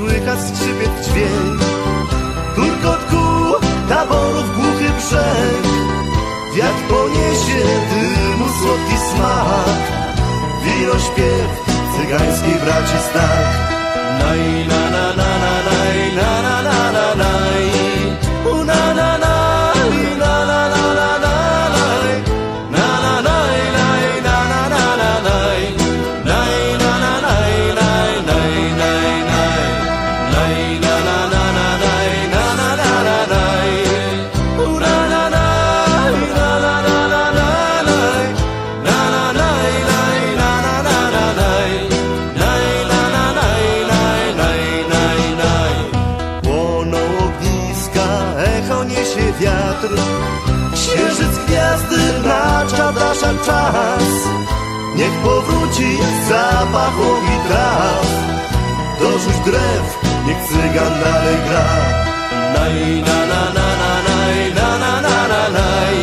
słychać skrzypiec dźwięk. Turkot kół, taborów głuchy brzeg. Wiatr poniesie dymu słodki smak. Wiro śpiew cygańskich braci znak. wiatr Księżyc gwiazdy racza dasza czas Niech powróci zapach łowi traw Dorzuć drew jak cygan dalej gra Naj, na, na, na, na, naj, na, na, na, na, naj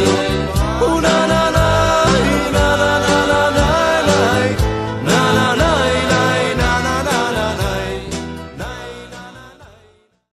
U na, na, naj, na, na, na, na, naj, na, na,